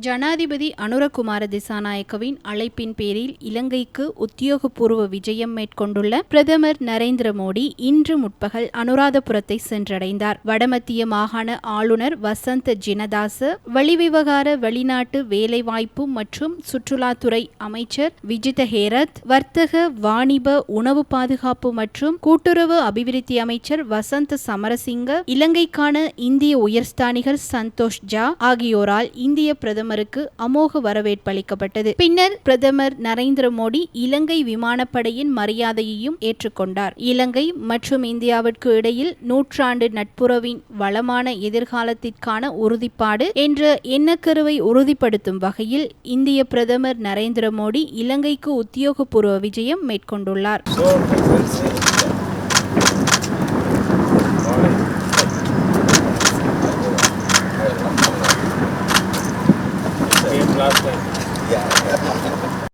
ஜனாதிபதி அனுரகுமார திசாநாயக்கவின் அழைப்பின் பேரில் இலங்கைக்கு உத்தியோகபூர்வ விஜயம் மேற்கொண்டுள்ள பிரதமர் நரேந்திர மோடி இன்று முற்பகல் அனுராதபுரத்தை சென்றடைந்தார். வடமத்திய மாகாண ஆளுநர் வசந்த் ஜினதாச வெளிவிவகார வெளிநாட்டு வேலைவாய்ப்பு மற்றும் சுற்றுலாத்துறை அமைச்சர் விஜித ஹேரத் வர்த்தக வாணிப உணவு பாதுகாப்பு மற்றும் கூட்டுறவு அபிவிருத்தி அமைச்சர் வசந்த் சமரசிங்க இலங்கைக்கான இந்திய உயர்ஸ்தானிகர் சந்தோஷ் ஜா ஆகியோரால் இந்திய பிரதமருக்கு அமோக வரவேற்பு அளிக்கப்பட்டது. பின்னர் பிரதமர் நரேந்திர மோடி இலங்கை விமானப்படையின் மரியாதையையும் ஏற்றுக்கொண்டார். இலங்கை மற்றும் இந்தியாவிற்கு இடையில் நூற்றாண்டு நட்புறவின் வளமான எதிர்காலத்திற்கான உறுதிப்பாடு என்ற எண்ணக்கருவை உறுதிப்படுத்தும் வகையில் இந்திய பிரதமர் நரேந்திர மோடி இலங்கைக்கு உத்தியோகபூர்வ விஜயம் மேற்கொண்டுள்ளார். Last time. Yeah.